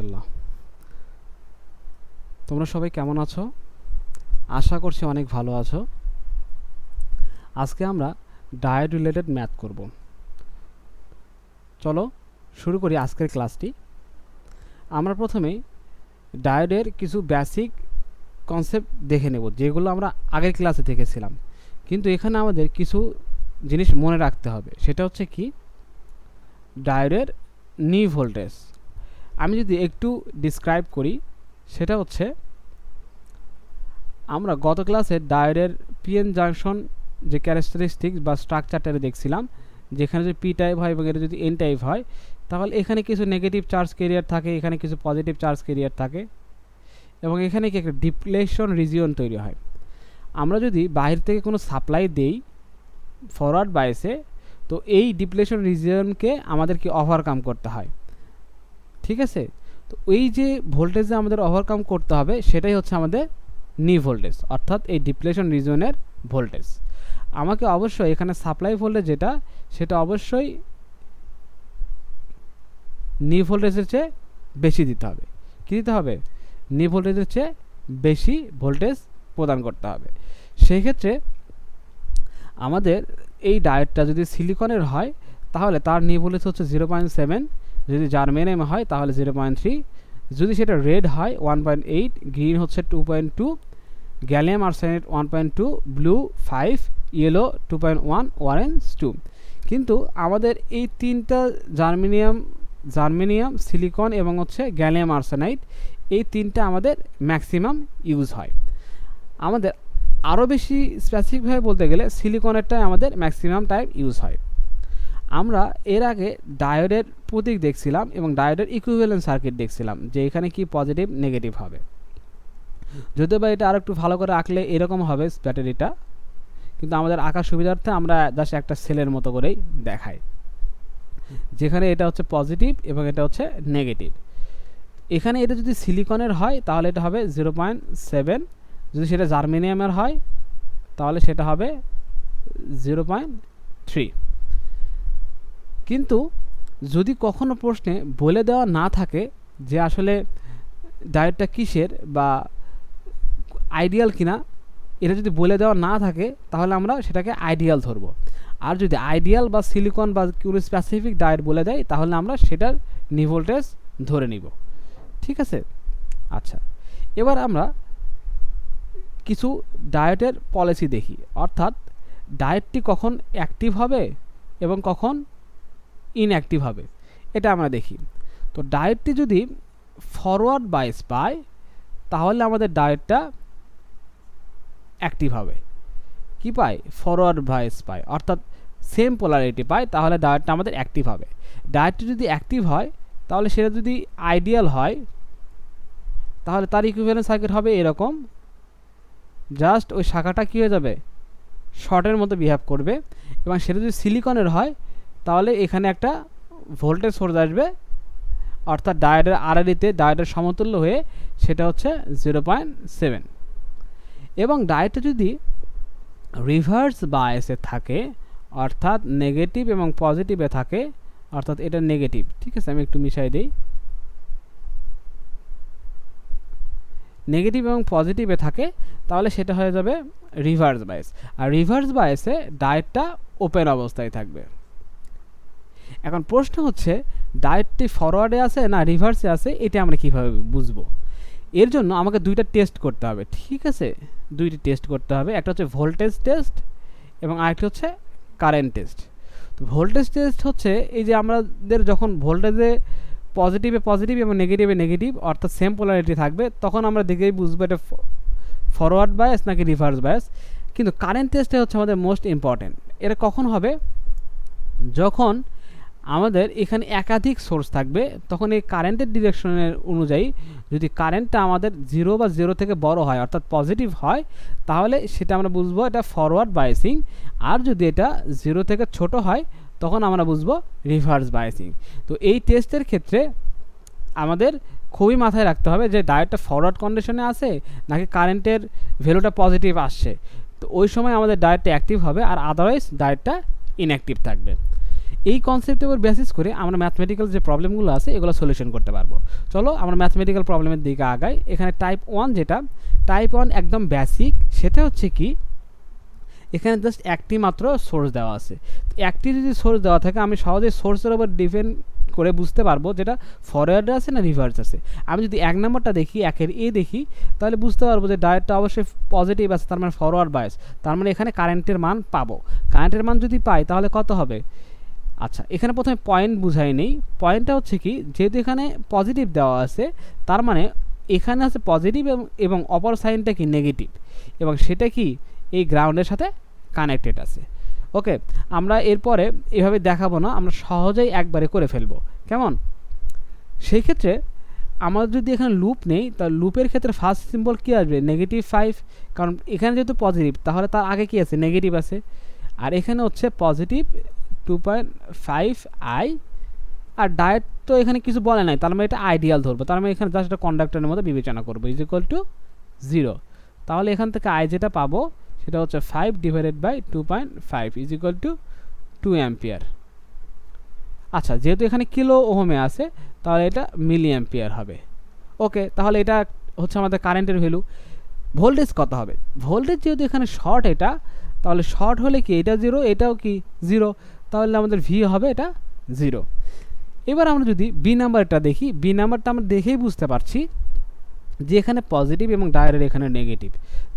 রহমতুল্লাহ। তোমরা সবাই কেমন আছো? আশা করছি অনেক ভালো আছো। আজকে আমরা ডায়েট রিলেটেড ম্যাথ করব। চলো শুরু করি আজকের ক্লাসটি আমরা প্রথমেই ডায়েটের কিছু বেসিক কনসেপ্ট দেখে নেব, যেগুলো আমরা আগের ক্লাসে দেখেছিলাম। কিন্তু এখানে আমাদের কিছু জিনিস মনে রাখতে হবে, সেটা হচ্ছে কি? ডায়োডের নি ভোল্টেজ আমি যদি একটু ডিসক্রাইব করি, সেটা হচ্ছে, আমরা গত ক্লাসে ডায়োডের পিএন জাংশন যে ক্যারেক্টারিস্টিক্স বা স্ট্রাকচারটা দেখছিলাম, যেখানে যদি পি টাইপ হয় এবং এটা যদি এন টাইপ হয়, তাহলে এখানে কিছু নেগেটিভ চার্জ কেরিয়ার থাকে, এখানে কিছু পজিটিভ চার্জ কেরিয়ার থাকে, এবং এখানে কি একটা ডিপ্লেশন রিজিয়ন তৈরি হয়। আমরা যদি বাইরে থেকে কোনো সাপ্লাই দেই ফরওয়ার্ড বাইসে তো এই ডিপ্লেশন রিজিয়নকে আমাদেরকে ওভারকাম করতে হয়। ঠিক আছে? তো এই যে ভোল্টেজে আমাদের ওভারকাম করতে হবে, সেটাই হচ্ছে আমাদের নি ভোল্টেজ অর্থাৎ এই ডিপ্লেশন রিজনের ভোল্টেজ আমাকে অবশ্যই এখানে সাপ্লাই ভোল্টেজ যেটা, সেটা অবশ্যই নি ভোল্টেজের চেয়ে বেশি দিতে হবে। কী দিতে হবে? নি ভোল্টেজের চেয়ে বেশি ভোল্টেজ প্রদান করতে হবে। সেই ক্ষেত্রে আমাদের এই ডায়েটটা যদি সিলিকনের হয়, তাহলে তার নি ভোল্টেজ হচ্ছে জিরো পয়েন্ট সেভেন যদি জার্মেনিয়াম হয়, তাহলে জিরো পয়েন্ট থ্রি যদি সেটা রেড হয় ওয়ান পয়েন্ট এইট গ্রিন হচ্ছে two point two gallium arsenate one point two blue five yellow two point one orange two কিন্তু আমাদের এই তিনটা জার্মেনিয়াম জার্মেনিয়াম সিলিকন এবং হচ্ছে গ্যালিয়াম আর্সেনাইট এই তিনটা আমাদের ম্যাক্সিমাম ইউজ হয়। আমাদের আরও বেশি স্পেসিফিকভাবে বলতে গেলে সিলিকনেরটাই আমাদের ম্যাক্সিমাম টাইম ইউজ হয়। আমরা এর আগে ডায়োডের প্রতীক দেখছিলাম এবং ডায়োডের ইকুইভ্যালেন্ট সার্কিট দেখছিলাম, যে এখানে কি পজিটিভ নেগেটিভ হবে। যদিও বা এটা আর একটু ভালো করে আঁকলে এরকম হবে ব্যাটারিটা, কিন্তু আমাদের আঁকার সুবিধার্থে আমরা জাস্ট একটা সেলের মতো করেই দেখাই। যেখানে এটা হচ্ছে পজিটিভ এবং এটা হচ্ছে নেগেটিভ এখানে এটা যদি সিলিকনের হয়, তাহলে এটা হবে জিরো পয়েন্ট সেভেন যদি সেটা জার্মেনিয়ামের হয়, তাহলে সেটা হবে জিরো পয়েন্ট থ্রি কিন্তু যদি কখনো প্রশ্নে বলে দেওয়া না থাকে যে আসলে ডায়েটটা কিসের বা আইডিয়াল কিনা, এটা যদি বলে দেওয়া না থাকে, তাহলে আমরা সেটাকে আইডিয়াল ধরবো। আর যদি আইডিয়াল বা সিলিকন বা কোনো স্পেসিফিক ডায়েট বলে দেয়, তাহলে আমরা সেটার নিভোল্টেজ ধরে নিব। ঠিক আছে? আচ্ছা। এবার আমরা কিছু ডায়েটের পলিসি দেখি। অর্থাৎ ডায়েটটি কখন অ্যাক্টিভ হবে এবং কখন ইনঅ্যাক্টিভ হবে। এটা আমরা দেখি। তো ডায়েটটি যদি ফরওয়ার্ড বাইস পায়, তাহলে আমাদের ডায়েটটা অ্যাক্টিভ হবে। কি পায়? ফরওয়ার্ড বাইস পায়। অর্থাৎ সেম পোলারিটি পায়, তাহলে ডায়েটটা আমাদের অ্যাক্টিভ হবে। ডায়েটটি যদি অ্যাক্টিভ হয়, তাহলে সেটা যদি আইডিয়াল হয়, তাহলে তার ইকুইভ্যালেন্ট সার্কিট হবে এরকম। জাস্ট ওই শাখাটা কী হয়ে যাবে? শর্টের মতো বিহেভ করবে। এবং সেটা যদি সিলিকনের হয় তাহলে এখানে একটা ভোল্টেজ সোর্স আসবে। অর্থাৎ ডায়েটের আড়াড়িতে ডায়েটের সমতুল্য হয়ে সেটা হচ্ছে জিরো পয়েন্ট সেভেন এবং ডায়েটটা যদি রিভার্স বায়াসে থাকে, অর্থাৎ নেগেটিভ এবং পজিটিভে থাকে, অর্থাৎ এটা নেগেটিভ ঠিক আছে? আমি একটু মিশাই দিই। নেগেটিভ এবং পজিটিভে থাকে, তাহলে সেটা হয়ে যাবে রিভার্স বায়াস আর রিভার্স বায়াসে ডায়েটটা ওপেন অবস্থায় থাকবে। এখন প্রশ্ন হচ্ছে ডায়েটটি ফরওয়ার্ডে আছে না রিভার্সে আছে, এটা আমরা কীভাবে বুঝব? এর জন্য আমাকে দুইটা টেস্ট করতে হবে, ঠিক আছে? দুইটি টেস্ট করতে হবে, একটা হচ্ছে ভোল্টেজ টেস্ট এবং আরেকটি হচ্ছে কারেন্ট টেস্ট তো ভোল্টেজ টেস্ট হচ্ছে এই যে আমাদের যখন ভোল্টেজে পজিটিভে পজিটিভ এবং নেগেটিভে নেগেটিভ অর্থাৎ সেম পোলারিটি থাকবে, তখন আমরা দেখেই বুঝব এটা ফরওয়ার্ড বায়াস নাকি রিভার্স বায়াস কিন্তু কারেন্ট টেস্টে হচ্ছে আমাদের মোস্ট ইম্পর্ট্যান্ট এটা কখন হবে? যখন আমাদের এখানে একাধিক সোর্স থাকবে। তখন এই কারেন্টের ডিরেকশনের অনুযায়ী যদি কারেন্টটা আমাদের জিরো বা জিরো থেকে বড় হয়, অর্থাৎ পজিটিভ হয়, তাহলে সেটা আমরা বুঝব এটা ফরওয়ার্ড বায়াসিং আর যদি এটা জিরো থেকে ছোট হয়, তখন আমরা বুঝব রিভার্স বায়াসিং তো এই টেস্টের ক্ষেত্রে আমাদের খুবই মাথায় রাখতে হবে যে ডায়েটটা ফরওয়ার্ড কন্ডিশনে আছে, নাকি কারেন্টের ভ্যালুটা পজিটিভ আসছে। তো ওই সময় আমাদের ডায়েটটা অ্যাক্টিভ হবে, আর আদারওয়াইজ ডায়েটটা ইনঅ্যাক্টিভ থাকবে। এই কনসেপ্টের উপর বেসিস করে আমরা ম্যাথমেটিক্যাল যে প্রবলেমগুলো আছে, এগুলো সলিউশন করতে পারব। চলো আমরা ম্যাথমেটিক্যাল প্রবলেমের দিকে আগাই। এখানে টাইপ ওয়ান যেটা টাইপ ওয়ান একদম বেসিক সেটা হচ্ছে কি, এখানে জাস্ট একটি মাত্র সোর্স দেওয়া আছে। একটি যদি সোর্স দেওয়া থাকে, আমি সহজে সোর্সের উপর ডিপেন্ড করে বুঝতে পারব যেটা ফরওয়ার্ডে আছে না রিভার্স আছে। আমি যদি এক নম্বরটা দেখি, একের এ দেখি, তাহলে বুঝতে পারব যে ডায়েটটা অবশ্যই পজিটিভ আছে, তার মানে ফরওয়ার্ড বায়াস তার মানে এখানে কারেন্টের মান পাবো। কারেন্টের মান যদি পাই, তাহলে কত হবে? আচ্ছা এখানে প্রথমে পয়েন্ট বুঝাই নেই। পয়েন্টটা হচ্ছে কি, যেহেতু এখানে পজিটিভ দেওয়া আছে, তার মানে এখানে আছে পজিটিভ এবং অপর সাইনটা কি নেগেটিভ এবং সেটা কি? এই গ্রাউন্ডের সাথে কানেক্টেড আছে। ওকে আমরা এরপরে এভাবে দেখাবো না, আমরা সহজেই একবারে করে ফেলব। কেমন? সেই ক্ষেত্রে আমাদের যদি এখানে লুপ নেই তাহলে লুপের ক্ষেত্রে ফার্স্ট সিম্বল কী আসবে? নেগেটিভ ফাইভ কারণ এখানে যেহেতু পজিটিভ তাহলে তার আগে কী আছে? নেগেটিভ আছে। আর এখানে হচ্ছে positive two point five I R diode তো এখানে কিছু বলে নাই, তার মানে এটা আইডিয়াল ধরবো। তার মানে এখানে জাস্ট একটা কন্ডাক্টরের মতো বিবেচনা করব ইজ ইকুয়াল টু জিরো তাহলে এখান থেকে আই যেটা পাবো, সেটা হচ্ছে five divided by two point five is equal to two ampere আচ্ছা যেহেতু এখানে কিলো ওহমে আছে, তাহলে এটা মিলি অ্যাম্পিয়ার হবে। ওকে তাহলে এটা হচ্ছে আমাদের কারেন্টের ভ্যালু ভোল্টেজ কত হবে? ভোল্টেজ যেহেতু এখানে শর্ট এটা, তাহলে শর্ট হলে কি এটা জিরো এটাও কি জিরো তাহলে আমাদের ভি হবে এটা জিরো এবার আমরা যদি বি নাম্বারটা দেখি বি নাম্বারটা আমরা দেখেই বুঝতে পারছি যে এখানে পজিটিভ এবং ডায়ারের এখানে নেগেটিভ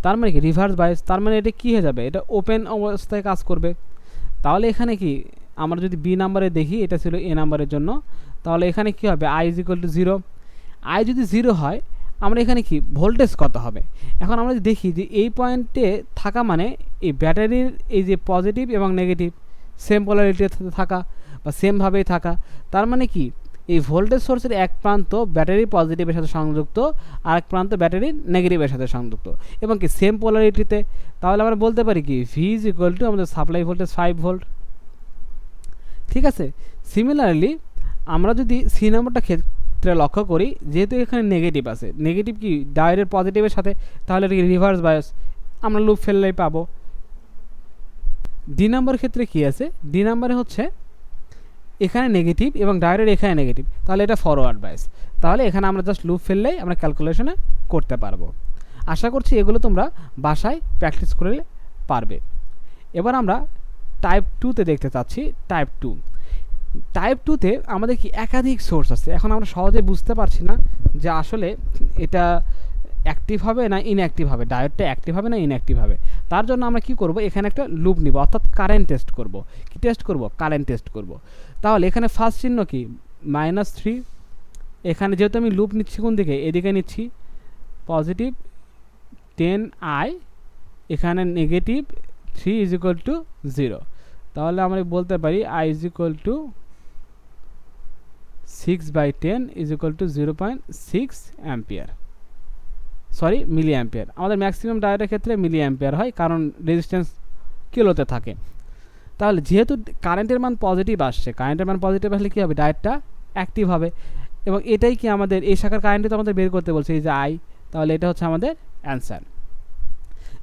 তার মানে কি? রিভার্স বাইস তার মানে এটা কী হয়ে যাবে? এটা ওপেন অবস্থায় কাজ করবে। তাহলে এখানে কি? আমরা যদি বি নাম্বারে দেখি, এটা ছিল এ নাম্বারের জন্য, তাহলে এখানে কি হবে? I is equal to zero I যদি জিরো হয়, আমরা এখানে কি? ভোল্টেজ কত হবে? এখন আমরা দেখি যে এই পয়েন্টে থাকা মানে এই ব্যাটারির এই যে পজিটিভ এবং নেগেটিভ সেম পোলারিটিতে থাকা বা সেমভাবেই থাকা, তার মানে কি? এই ভোল্টেজ সোর্সের এক প্রান্ত ব্যাটারি পজিটিভের সাথে সংযুক্ত আর এক প্রান্ত ব্যাটারি নেগেটিভের সাথে সংযুক্ত। এবং কি সেম পোলারিটিতে তাহলে আমরা বলতে পারি কি ভি ইজ ইকুয়াল টু আমাদের সাপ্লাই ভোল্টেজ ফাইভ ভোল্ট ঠিক আছে? সিমিলারলি আমরা যদি সি নম্বরটা ক্ষেত্রে লক্ষ্য করি, যেহেতু এখানে নেগেটিভ আছে নেগেটিভ কি ডায়ের পজিটিভের সাথে, তাহলে রিভার্স বায়াস আমরা লুপ ফেললেই পাবো। ডি নাম্বার ক্ষেত্রে কি আছে? ডি নাম্বারে হচ্ছে এখানে নেগেটিভ এবং ডায়ের এখানে নেগেটিভ তাহলে এটা ফরওয়ার্ড বায়াস তাহলে এখানে আমরা জাস্ট লুপ ফেললেই আমরা ক্যালকুলেশনে করতে পারব। আশা করছি এগুলো তোমরা বাসায় প্র্যাকটিস করলে পারবে। এবার আমরা টাইপ টুতে দেখতে চাচ্ছি টাইপ টু টাইপ টুতে আমাদের কি একাধিক সোর্স আছে? এখন আমরা সহজে বুঝতে পারছি না যে আসলে এটা অ্যাক্টিভ হবে না ইনঅ্যাক্টিভ হবে? ডায়োডটা অ্যাক্টিভ হবে না ইনঅ্যাক্টিভ হবে? তার জন্য আমরা কি করব? এখানে একটা লুপ নিব, অর্থাৎ কারেন্ট টেস্ট করব। কি টেস্ট করব? কারেন্ট টেস্ট করব। তাহলে এখানে ফার্স্ট চিহ্ন কি? মাইনাস থ্রি এখানে যেহেতু আমি লুপ নিচ্ছি কোন দিকে? এদিকে নিচ্ছি। পজিটিভ টেন আই এখানে negative three is equal to zero তাহলে আমরা বলতে পারি I is equal to six by ten is equal to zero point six ampere sorry milli ampere আমাদের ম্যাক্সিমাম ডায়েটের ক্ষেত্রে মিলি অ্যাম্পিয়ার হয়, কারণ রেজিস্ট্যান্স কিলোতে থাকে। তাহলে যেহেতু কারেন্টের মান পজিটিভ আসছে কারেন্টের মান পজিটিভ আসলে কী হবে? ডায়েটটা অ্যাক্টিভ হবে। এবং এটাই কি আমাদের, এই শাখার কারেন্টে তো আমাদের বের করতে বলছে, এই যে আই তাহলে এটা হচ্ছে আমাদের অ্যান্সার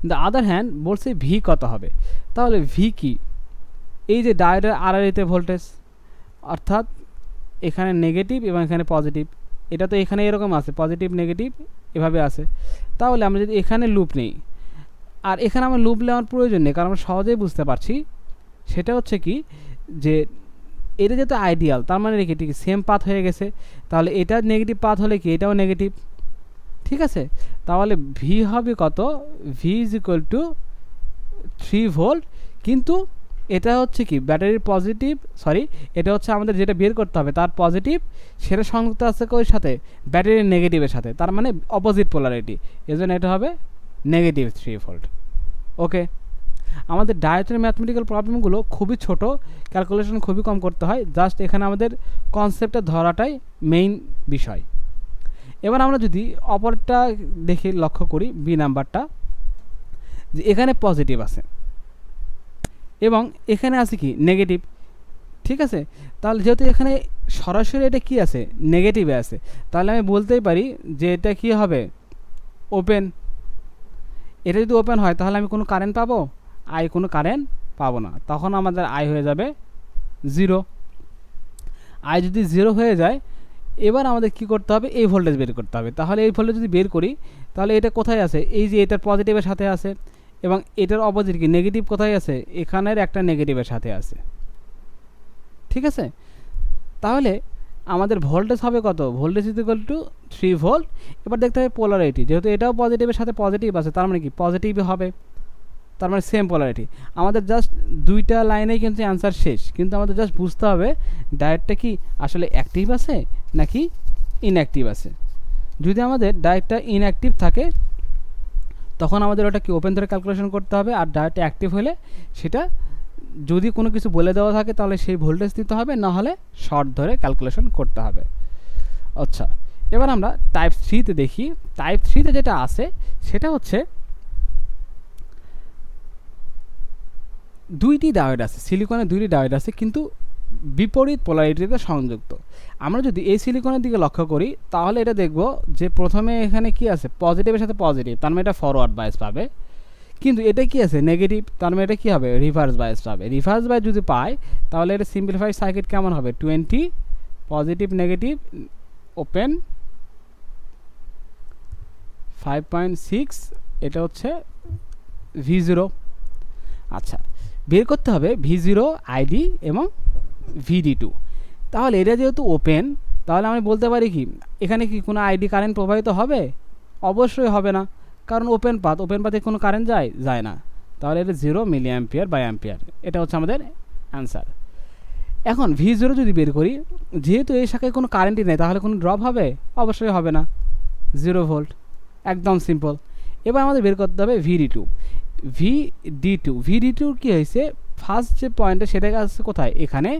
দ্য আদার হ্যান্ড বলছে ভি কত হবে? তাহলে ভি কি? এই যে ডায়োডের আড়াইতে ভোল্টেজ অর্থাৎ এখানে নেগেটিভ এবং এখানে পজিটিভ এটা তো এখানে এরকম আছে পজিটিভ নেগেটিভ এভাবে আছে। তাহলে আমরা যদি এখানে লুপ নেই, আর এখানে আমার লুপ নেওয়ার প্রয়োজন নেই, কারণ আমরা সহজেই বুঝতে পারছি, সেটা হচ্ছে কি যে এটা যেহেতু আইডিয়াল তার মানে কি ঠিক সেম পাথ হয়ে গেছে। তাহলে এটা নেগেটিভ পাথ হলে কি এটাও নেগেটিভ ঠিক আছে? তাহলে ভি হবে কত? V is equal to three volt কিন্তু এটা হচ্ছে কি? ব্যাটারির পজিটিভ সরি এটা হচ্ছে আমাদের যেটা বের করতে হবে, তার পজিটিভ সেটা সংযুক্ত আছে ওর সাথে? ব্যাটারির নেগেটিভের সাথে, তার মানে অপোজিট পোলারিটি এজন্য এটা হবে নেগেটিভ থ্রি ভোল্ট ওকে আমাদের ডায়েটের ম্যাথমেটিক্যাল প্রবলেমগুলো খুবই ছোট ক্যালকুলেশন খুবই কম করতে হয় জাস্ট এখানে আমাদের কনসেপ্টটা ধরাটাই মেইন বিষয়। এবার আমরা যদি অপরটা দেখে লক্ষ্য করি বি নাম্বারটা যে এখানে পজিটিভ আছে। এবং এখানে আছে কি? নেগেটিভ ঠিক আছে? তাহলে যেহেতু এখানে সরাসরি এটা কি আছে? নেগেটিভে আছে। তাহলে আমি বলতেই পারি যে এটা কি হবে? ওপেন এটা যদি ওপেন হয়, তাহলে আমি কোনো কারেন্ট পাবো? আই কোনো কারেন্ট পাবো না। তখন আমাদের আই হয়ে যাবে জিরো আই যদি জিরো হয়ে যায়, এবার আমাদের কি করতে হবে? এই ভোল্টেজ বের করতে হবে। তাহলে এই ভোল্টেজ যদি বের করি, তাহলে এটা কোথায় আছে? এই যে এটার পজিটিভের সাথে আছে। এবং এটার অপোজিট কি? নেগেটিভ কোথায় আছে? এখানের একটা নেগেটিভের সাথে আছে। ঠিক আছে? তাহলে আমাদের ভোল্টেজ হবে কত? Voltage is equal to three volt এবার দেখতে হবে পোলারিটি যেহেতু এটাও পজিটিভের সাথে পজিটিভ আছে, তার মানে কি? পজিটিভই হবে। তার মানে সেম পোলারিটি আমাদের জাস্ট দুইটা লাইনেই কিন্তু অ্যান্সার শেষ। কিন্তু আমাদের জাস্ট বুঝতে হবে ডায়েটটা কি আসলে অ্যাক্টিভ আছে নাকি ইনঅ্যাক্টিভ আছে? যদি আমাদের ডায়েটটা ইনঅ্যাক্টিভ থাকে তখন আমাদের ওটা কি ওপেন ধরে ক্যালকুলেশন করতে হবে আর ডায়েটটা অ্যাক্টিভ হলে সেটা যদি কোনো কিছু বলে দেওয়া থাকে তাহলে সেই ভোল্টেজ দিতে হবে, না হলে শর্ট ধরে ক্যালকুলেশন করতে হবে। আচ্ছা এবার আমরা টাইপ থ্রিতে দেখি। টাইপ থ্রিতে যেটা আছে সেটা হচ্ছে দুইটি ডায়োড আছে সিলিকনের দুইটি ডায়োড আছে, কিন্তু বিপরীত পোলারিটিতে সংযুক্ত। আমরা যদি এই সিলিকনের দিকে লক্ষ্য করি, তাহলে এটা দেখব যে প্রথমে এখানে কি আছে? পজিটিভের সাথে পজিটিভ তার মানে এটা ফরওয়ার্ড বায়াস পাবে। কিন্তু এটা কি আছে? নেগেটিভ তার মানে এটা কী হবে? রিভার্স বায়াস পাবে। রিভার্স বায়াস যদি পায়, তাহলে এটা সিম্পলিফাইড সার্কিট কেমন হবে? Twenty positive negative open five point six এটা হচ্ছে ভি জিরো আচ্ছা বের করতে হবে ভি জিরো আইডি এবং ভিডি টু তাহলে এটা যেহেতু ওপেন তাহলে আমি বলতে পারি কি, এখানে কি কোনো আইডি কারেন্ট প্রবাহিত হবে? অবশ্যই হবে না। কারণ ওপেন পাথ ওপেন পাথে কোনো কারেন্ট যায় যায় না। তাহলে এটা zero milli ampere by ampere এটা হচ্ছে আমাদের অ্যান্সার এখন ভি জিরো যদি বের করি, যেহেতু এই শাখায় কোনো কারেন্টই নেই, তাহলে কোনো ড্রপ হবে? অবশ্যই হবে না। জিরো ভোল্ট একদম সিম্পল এবার আমাদের বের করতে হবে V D two V D two V D টুর কী হয়েছে? ফার্স্ট যে পয়েন্টটা সেটা আছে কোথায়? এখানে।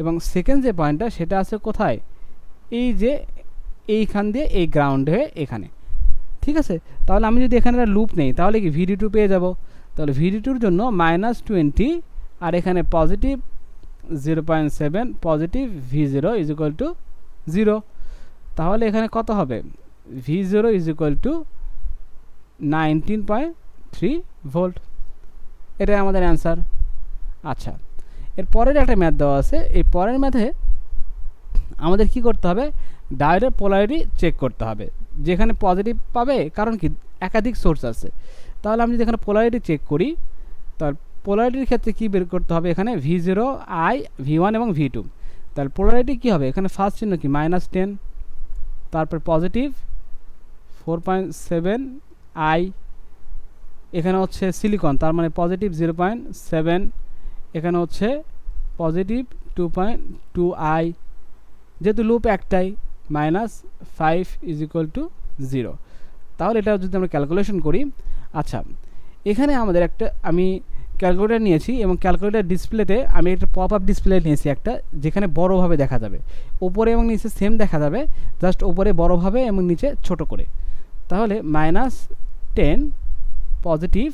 এবং সেকেন্ড যে পয়েন্টটা সেটা আছে কোথায়? এই যে এইখান দিয়ে এই গ্রাউন্ড হয়ে এখানে। ঠিক আছে? তাহলে আমি যদি এখানে একটা লুপ নেই, তাহলে কি ভিডি টু পেয়ে যাব? তাহলে ভিডি টুর জন্য মাইনাস টোয়েন্টি আর এখানে positive zero point seven positive V zero is equal to zero তাহলে এখানে কত হবে? V zero is equal to nineteen point three volt এটাই আমাদের অ্যান্সার আচ্ছা এর পরের একটা ম্যাথ দেওয়া আছে। এই পরের ম্যাথে আমাদের কি করতে হবে? ডায়োডের পোলারিটি চেক করতে হবে। যেখানে পজিটিভ পাবে, কারণ কি? একাধিক সোর্স আছে। তাহলে আমি যদি এখানে পোলারিটি চেক করি তার পোলারিটির ক্ষেত্রে কী বের করতে হবে এখানে? V zero I V one এবং ভি টু তাহলে পোলারিটি কী হবে? এখানে ফার্স্ট চিহ্ন কি? মাইনাস টেন তারপর positive four point seven I এখানে হচ্ছে সিলিকন তার মানে পজিটিভ জিরো পয়েন্ট সেভেন এখানে হচ্ছে positive two point two I যেহেতু লুপ একটাই minus five is equal to zero তাহলে এটা যদি আমরা ক্যালকুলেশন করি আচ্ছা এখানে আমাদের একটা, আমি ক্যালকুলেটার নিয়েছি এবং ক্যালকুলেটার ডিসপ্লেতে আমি একটা পপ আপ ডিসপ্লে নিয়েছি একটা, যেখানে বড়োভাবে দেখা যাবে। ওপরে এবং নিচে সেম দেখা যাবে জাস্ট ওপরে বড়োভাবে এবং নিচে ছোট করে। তাহলে minus ten positive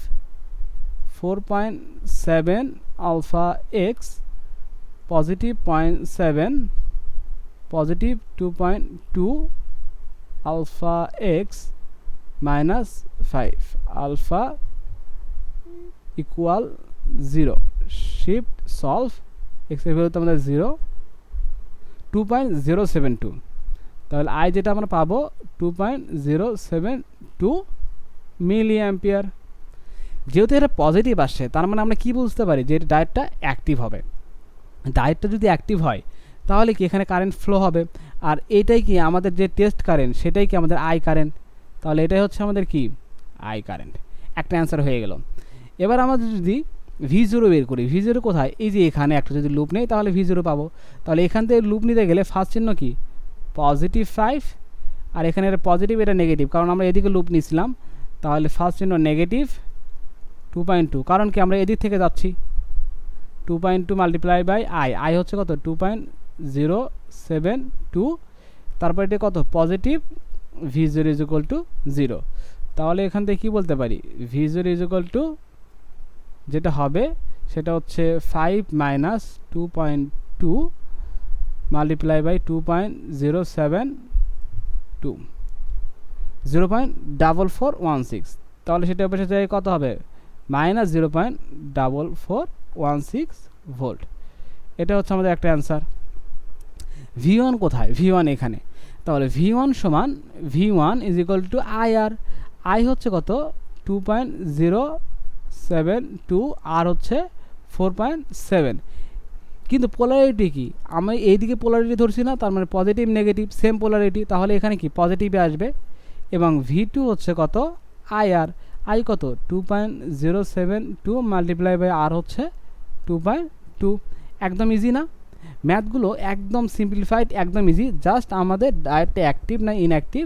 four point seven alpha X positive point seven, positive two point two, alpha X minus five, alpha equal zero. Shift solve, এক্সের ভ্যালু তো আমাদের zero, two point zero seven two. তাহলে I যেটা আমরা পাবো, two point zero seven two milli ampere যেহেতু এটা positive আসছে, তার মানে আমরা কি বুঝতে পারি যে ডায়েটটা অ্যাক্টিভ হবে? ডায়েটটা যদি অ্যাক্টিভ হয়, তাহলে কি এখানে কারেন্ট ফ্লো হবে? আর এটাই কি আমাদের যে টেস্ট কারেন্ট সেটাই কি আমাদের আই কারেন্ট তাহলে এটাই হচ্ছে আমাদের কি? আই কারেন্ট একটা অ্যান্সার হয়ে গেল। এবার আমাদের যদি ভি জিরো বের করি ভি জিরো কোথায়? এই যে এখানে একটা যদি লুপ নেই, তাহলে ভি জিরো পাবো। তাহলে এখান থেকে লুপ নিতে গেলে ফার্স্ট চিহ্ন কি? পজিটিভ ফাইভ আর এখানে এটা পজিটিভ এটা নেগেটিভ কারণ আমরা এদিকে লুপ নিয়েছিলাম তাহলে ফার্স্ট চিহ্ন নেগেটিভ টু পয়েন্ট টু কারণ কি আমরা এদিক থেকে যাচ্ছি। Two point two multiply by I I হচ্ছে কত? Two point zero seven two তারপর এটা কত? Positive V zero is equal to zero তাহলে এখান থেকে কী বলতে পারি? V zero is equal to যেটা হবে, সেটা হচ্ছে five minus two point two multiply by two point zero seven two zero point double four one six তাহলে সেটা যায় কত হবে? Minus zero point double four one six volt. এটা হচ্ছে আমাদের একটা অ্যান্সার। ভি ওয়ান কোথায়? ভি ওয়ান এখানে। তাহলে ভি ওয়ান সমান V one is equal to I R I হচ্ছে কত? Two point zero seven two R হচ্ছে ফোর পয়েন্ট সেভেন কিন্তু পোলারিটি কি? আমি এইদিকে পোলারিটি ধরছি না, তার মানে পজিটিভ নেগেটিভ সেম পোলারিটি তাহলে এখানে কি? পজিটিভে আসবে। এবং ভি টু হচ্ছে কত? আই আর আই কত? Two point zero seven two multiply by R হচ্ছে টু পয়েন্ট টু একদম ইজি না? ম্যাথগুলো একদম সিম্পলিফাইড একদম ইজি জাস্ট আমাদের ডায়েটটা অ্যাক্টিভ না ইনঅ্যাক্টিভ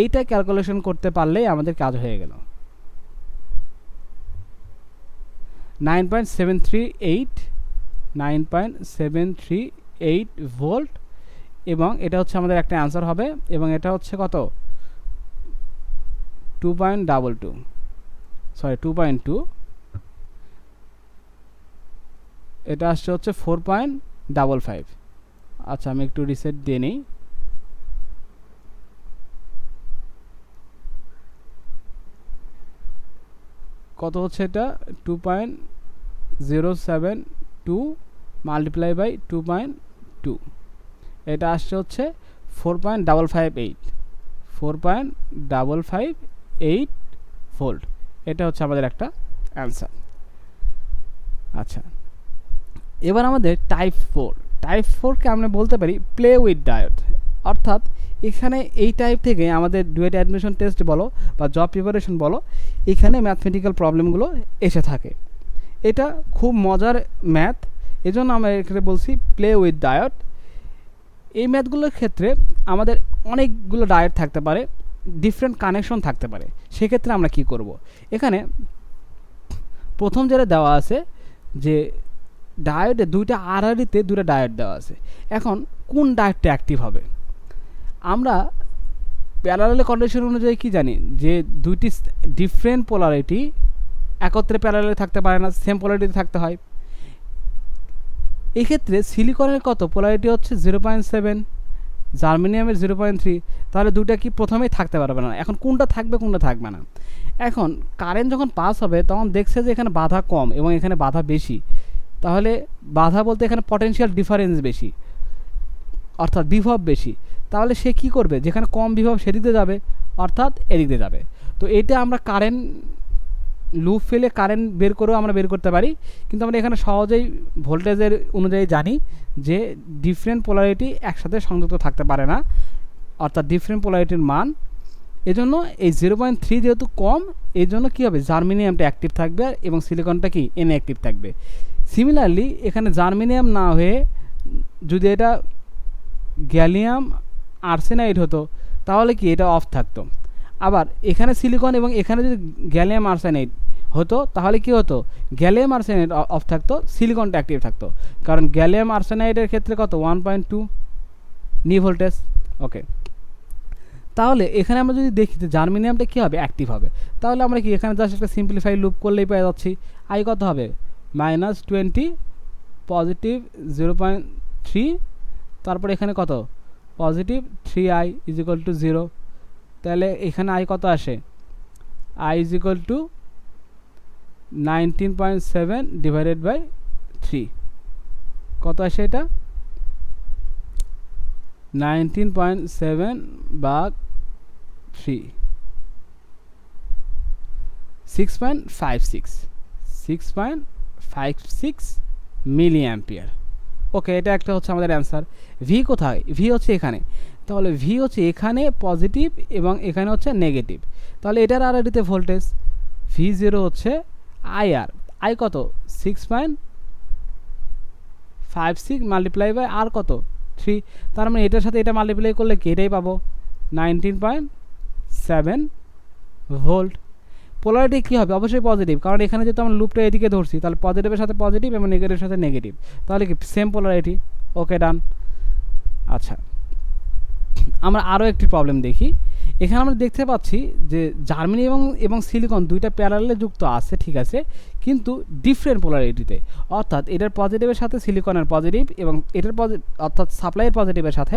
এইটা ক্যালকুলেশন করতে পারলেই আমাদের কাজ হয়ে গেল। Nine point seven three eight nine point seven three eight volt এবং এটা হচ্ছে আমাদের একটা অ্যান্সার হবে, এবং এটা হচ্ছে কত? Two point double two sorry two point two এটা আসছে হচ্ছে ফোর পয়েন্ট ডাবল ফাইভ আচ্ছা আমি একটু রিসেট দিয়ে নিই। কত হচ্ছে এটা? Two point zero seven two multiply by two point two এটা আসছে হচ্ছে four point double five eight four point double five eight volt এটা হচ্ছে আমাদের একটা অ্যান্সার। আচ্ছা এবার আমাদের টাইপ ফোর। টাইপ ফোরকে আমরা বলতে পারি প্লে উইথ ডায়েট অর্থাৎ এখানে এই টাইপ থেকে আমাদের ডুয়েট অ্যাডমিশন টেস্ট বলো বা জব প্রিপারেশন বলো, এখানে ম্যাথমেটিক্যাল প্রবলেমগুলো এসে থাকে। এটা খুব মজার ম্যাথ। এজন্য আমরা এখানে বলছি প্লে উইথ ডায়েট এই ম্যাথগুলোর ক্ষেত্রে আমাদের অনেকগুলো ডায়েট থাকতে পারে। ডিফারেন্ট কানেকশন থাকতে পারে। সেক্ষেত্রে আমরা কি করব? এখানে প্রথম যেটা দেওয়া আছে যে ডায়েটে দুইটা আড়াআড়িতে দুটো ডায়েট দেওয়া আছে। এখন কোন ডায়েটটা অ্যাক্টিভ হবে? আমরা প্যারালাল কন্ডিশন অনুযায়ী কি জানি? যে দুইটি ডিফারেন্ট পোলারিটি একত্রে প্যারালালে থাকতে পারে না সেম পোলারিটিতে থাকতে হয়। এক্ষেত্রে সিলিকনের কত? পোলারিটি হচ্ছে জিরো পয়েন্ট সেভেন জার্মেনিয়ামের জিরো পয়েন্ট থ্রি তাহলে দুটা কি প্রথমেই থাকতে পারবে না? এখন কোনটা থাকবে কোনটা থাকবে না? এখন কারেন্ট যখন পাস হবে, তখন দেখছে যে এখানে বাধা কম এবং এখানে বাধা বেশি। তাহলে বাধা বলতে এখানে পটেনশিয়াল ডিফারেন্স বেশি, অর্থাৎ বিভব বেশি। তাহলে সে কি করবে? যেখানে কম বিভব সেদিক দিয়ে যাবে, অর্থাৎ এদিক দিয়ে যাবে। তো এটা আমরা কারেন্ট লুপ ফেলে কারেন্ট বের করেও আমরা বের করতে পারি। কিন্তু আমরা এখানে সহজেই ভোল্টেজের অনুযায়ী জানি যে ডিফারেন্ট পোলারিটি একসাথে সংযুক্ত থাকতে পারে না। অর্থাৎ ডিফারেন্ট পোলারিটির মান। এজন্য এই জিরো পয়েন্ট থ্রি যেহেতু কম এই জন্য কী হবে? জার্মিনিয়ামটা অ্যাক্টিভ থাকবে এবং সিলিকনটা কি? ইনঅ্যাক্টিভ থাকবে। সিমিলারলি এখানে জার্মিনিয়াম না হয়ে যদি এটা গ্যালিয়াম আর্সেনাইড হতো, তাহলে কি এটা অফ থাকতো? আবার এখানে সিলিকন এবং এখানে যদি গ্যালিয়াম আর্সেনাইড হতো, তাহলে কি হতো? গ্যালিয়াম আর্সেনাইড অফ থাকতো সিলিকনটা অ্যাক্টিভ থাকতো। কারণ গ্যালিয়াম আর্সেনাইডের ক্ষেত্রে কত? One point two knee voltage. Okay তাহলে এখানে আমরা যদি দেখি যে জার্মিনিয়ামটা কী হবে? অ্যাক্টিভ হবে। তাহলে আমরা কি এখানে জাস্ট একটা সিম্পলিফাই লুপ করলেই পেয়ে যাচ্ছি। আই কত হবে? Minus twenty positive zero point three তারপরে এখানে কত? Positive three I is two zero তাহলে এখানে আই কত আসে? I is equal to nineteen point seven divided by three কত আসে এটা? নাইনটিন পয়েন্ট সেভেন বা three six point five six six point five six milli ampere okay এটা একটা হচ্ছে আমাদের অ্যান্সার ভি কোথায়? ভি হচ্ছে এখানে। তাহলে ভি হচ্ছে এখানে পজিটিভ এবং এখানে হচ্ছে নেগেটিভ তাহলে এটার আর এটিতে ভোল্টেজ ভি জিরো হচ্ছে আই আর আই কত? Six point five six multiply by R কত? থ্রি তার মানে এটার সাথে এটা মাল্টিপ্লাই করলে কি এটাই পাবো? Nineteen point seven volt polarity কী হবে? অবশ্যই পজিটিভ কারণ এখানে যেহেতু আমরা লুপটা এদিকে ধরছি, তাহলে পজিটিভের সাথে পজিটিভ এবং নেগেটিভের সাথে নেগেটিভ তাহলে কি? সেম পোলারিটি ওকে ডান আচ্ছা। আমরা আরও একটি প্রবলেম দেখি। এখানে আমরা দেখতে পাচ্ছি যে জার্মানি এবং এবং সিলিকন দুইটা প্যারালে যুক্ত আছে, ঠিক আছে? কিন্তু ডিফারেন্ট পোলারিটিতে অর্থাৎ এটার পজিটিভের সাথে সিলিকনের পজিটিভ এবং এটার অর্থাৎ সাপ্লাইয়ের পজিটিভের সাথে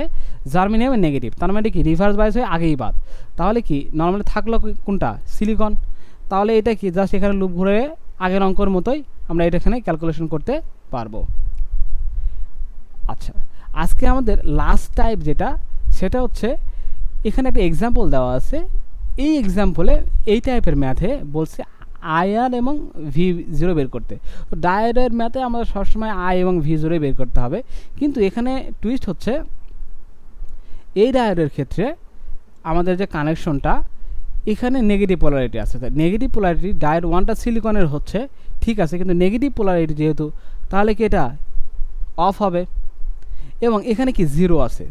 জার্মানি এবং নেগেটিভ তার মানে কি? রিভার্স বাইস হয়ে আগেই বাদ। তাহলে কি? নর্মালি থাকল কোনটা? সিলিকন তাহলে এটা কি? জাস্ট এখানে লুপ ঘুরে আগের অঙ্কর মতোই আমরা এটা এখানে ক্যালকুলেশন করতে পারব। আচ্ছা আজকে আমাদের লাস্ট টাইপ যেটা সেটা হচ্ছে এখানে একটা এক্সাম্পল দেওয়া আছে। এই এক্সাম্পলে এই টাইপের ম্যাথে বলছে আই আর এবং ভি জিরো বের করতে। তো ডায়োডের ম্যাথে আমাদের সবসময় আই এবং ভি জিরো বের করতে হবে। কিন্তু এখানে টুইস্ট হচ্ছে এই ডায়োডের ক্ষেত্রে আমাদের যে কানেকশনটা এখানে নেগেটিভ পোলারিটি আছে। নেগেটিভ পোলারিটি ডায়োড ওয়ানটা সিলিকনের হচ্ছে, ঠিক আছে, কিন্তু নেগেটিভ পোলারিটি যেহেতু, তাহলে কি এটা অফ হবে? এবং এখানে কি জিরো আছে?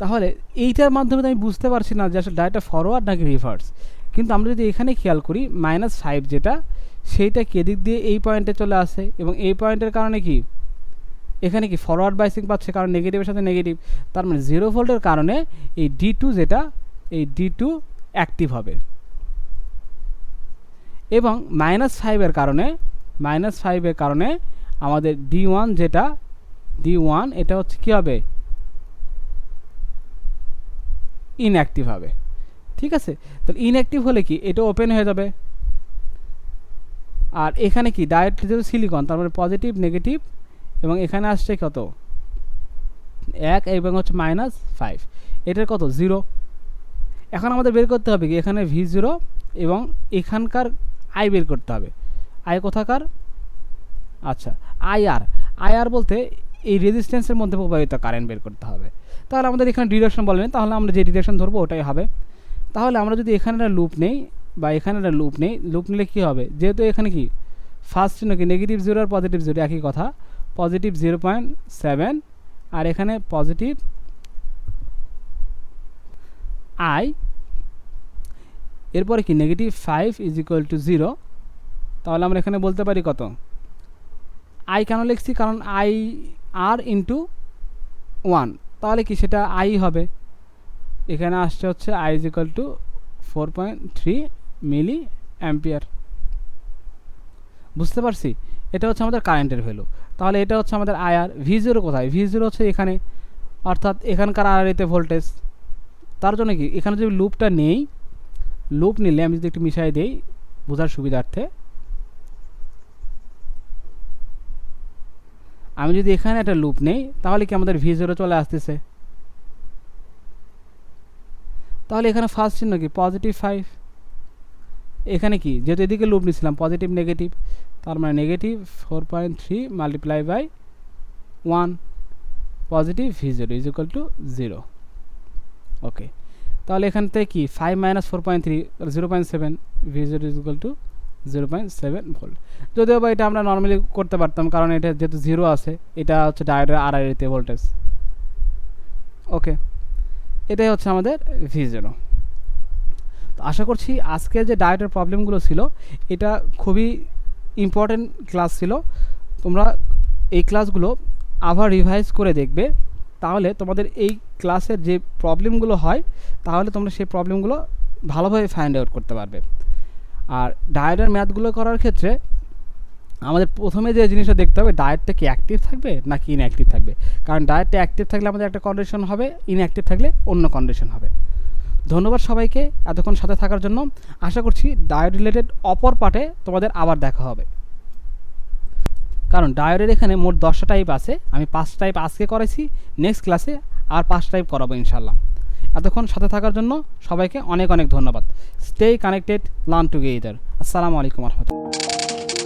তাহলে এইটার মাধ্যমে তো আমি বুঝতে পারছি না যে আসলে ডায়োডটা ফরওয়ার্ড নাকি রিভার্স কিন্তু আমরা যদি এখানে খেয়াল করি মাইনাস ফাইভ যেটা, সেইটা কে দিক দিয়ে এই পয়েন্টে চলে আসে? এবং এই পয়েন্টের কারণে কি? এখানে কি ফরওয়ার্ড বাইসিং পাচ্ছে? কারণ নেগেটিভের সাথে নেগেটিভ তার মানে জিরো ভোল্টের কারণে এই ডি টু যেটা, এই ডি টু অ্যাক্টিভ হবে। এবং মাইনাস ফাইভের কারণে মাইনাস ফাইভের কারণে আমাদের ডি ওয়ান যেটা ডি ওয়ান এটা হচ্ছে কী হবে? ইনঅ্যাক্টিভ হবে। ঠিক আছে? তো ইনঅ্যাক্টিভ হলে কি? এটা ওপেন হয়ে যাবে। আর এখানে কি? ডায়েট যেহেতু সিলিকন তার মানে পজিটিভ নেগেটিভ এবং এখানে আসছে কত? এক এবং হচ্ছে মাইনাস ফাইভ এটার কত? জিরো এখন আমাদের বের করতে হবে কি? এখানে ভি জিরো এবং এখানকার আই বের করতে হবে। আই কোথাকার? আচ্ছা আই আর আই আর বলতে এই রেজিস্ট্যান্সের মধ্যে প্রবাহিত কারেন্ট বের করতে হবে। তাহলে আমাদের এখানে ডিরেকশন বলেন তাহলে আমরা যে ডিরেকশন ধরবো ওটাই হবে। তাহলে আমরা যদি এখানে একটা লুপ নেই বা এখানে একটা লুপ নেই লুপ নিলে কী হবে? যেহেতু এখানে কি? ফার্স্ট চিহ্ন কি? নেগেটিভ জিরো আর পজিটিভ জিরো একই কথা। পজিটিভ জিরো পয়েন্ট সেভেন আর এখানে পজিটিভ আই এরপরে কি? Negative five is equal to zero তাহলে আমরা এখানে বলতে পারি কত? আই কেন লিখছি? কারণ আই আর ইন্টু ওয়ান তাহলে কি সেটা আই হবে? এখানে আসছে হচ্ছে I is equal to four point three milli ampere বুঝতে পারছি? এটা হচ্ছে আমাদের কারেন্টের ভ্যালু তাহলে এটা হচ্ছে আমাদের আয়ার ভি জিরো কোথায়? ভি জিরো হচ্ছে এখানে। অর্থাৎ এখানকার আর এতে ভোল্টেজ তার জন্য কি? এখানে যদি লুপটা নেই লুপ নিলে আমি যদি একটু মিশাই দিই, বোঝার সুবিধার্থে আমি যদি এখানে একটা লুপ নেই, তাহলে কি আমাদের ভি জিরো চলে আসতেছে? তাহলে এখানে ফার্স্ট চিহ্ন কি? পজিটিভ ফাইভ এখানে কি? যেহেতু এদিকে লুপ নিয়েছিলাম পজিটিভ নেগেটিভ তার মানে negative four point three multiply by one positive V zero is equal to zero okay তাহলে এখান থেকে কি? Five minus four point three zero point seven V zero is equal to zero point seven volt যদিও বা এটা আমরা normally করতে পারতাম, কারণ এটা যেহেতু জিরো আছে, এটা হচ্ছে ডায়োডের আড়াইতে ভোল্টেজ ওকে এটাই হচ্ছে আমাদের ভি জিরো তো আশা করছি আজকে যে ডায়েটের প্রবলেমগুলো ছিল, এটা খুবই ইম্পর্টেন্ট ক্লাস ছিল। তোমরা এই ক্লাসগুলো আবার রিভাইজ করে দেখবে। তাহলে তোমাদের এই ক্লাসের যে প্রবলেমগুলো হয়, তাহলে তোমরা সেই প্রবলেমগুলো ভালোভাবে ফাইন্ড আউট করতে পারবে। আর ডায়েটের ম্যাথগুলো করার ক্ষেত্রে আমাদের প্রথমে যে জিনিসটা দেখতে হবে ডায়েটটা কি অ্যাক্টিভ থাকবে নাকি ইনঅ্যাক্টিভ থাকবে? কারণ ডায়েটটা অ্যাক্টিভ থাকলে আমাদের একটা কন্ডিশন হবে ইনঅ্যাক্টিভ থাকলে অন্য কন্ডিশন হবে। ধন্যবাদ সবাইকে এতক্ষণ সাথে থাকার জন্য। আশা করছি ডায়েট রিলেটেড অপর পার্টে তোমাদের আবার দেখা হবে। কারণ ডায়েটের এখানে মোট দশটা টাইপ আছে, আমি পাঁচ টাইপ আজকে করেছি নেক্সট ক্লাসে আর পাঁচ টাইপ করাবো ইনশাল্লাহ এতক্ষণ সাথে থাকার জন্য সবাইকে অনেক অনেক ধন্যবাদ। স্টে কানেক্টেড লার্ন টুগেদার আসসালামু আলাইকুম রহমতুল্লাহ।